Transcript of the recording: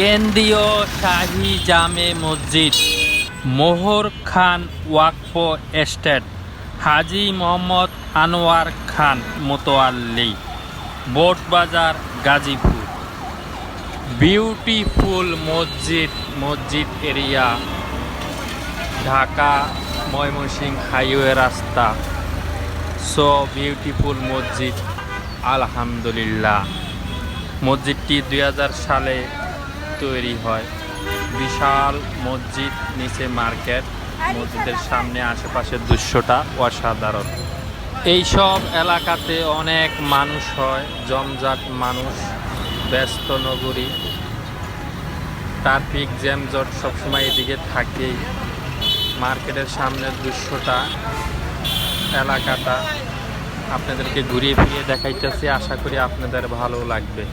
কেন্দ্রীয় শাহী জামে মসজিদ, মোহর খান ওয়াকফ এস্টেট, হাজি মোহাম্মদ আনোয়ার খান মোতোয়াল্লি বোটবাজার গাজীপুর। বিউটিফুল মসজিদ মসজিদ এরিয়া, ঢাকা, ময়মনসিংহ হাইওয়ে রাস্তা। সো বিউটিফুল মসজিদ, আলহামদুলিল্লাহ। মসজিদটি দু হাজার সালে তৈরি হয়। বিশাল মসজিদ নিচে মার্কেট। মসজিদের সামনে আশেপাশের দৃশ্যটা অসাধারণ। এইসব এলাকাতে অনেক মানুষ হয়, জমজাট মানুষ, ব্যস্ত নগরী। ট্রাফিক জ্যামজট সবসময় এদিকে থাকেই। মার্কেটের সামনের দৃশ্যটা এলাকাটা আপনাদেরকে ঘুরিয়ে ফিরিয়ে দেখাইতেছি। আশা করি আপনাদের ভালো লাগবে।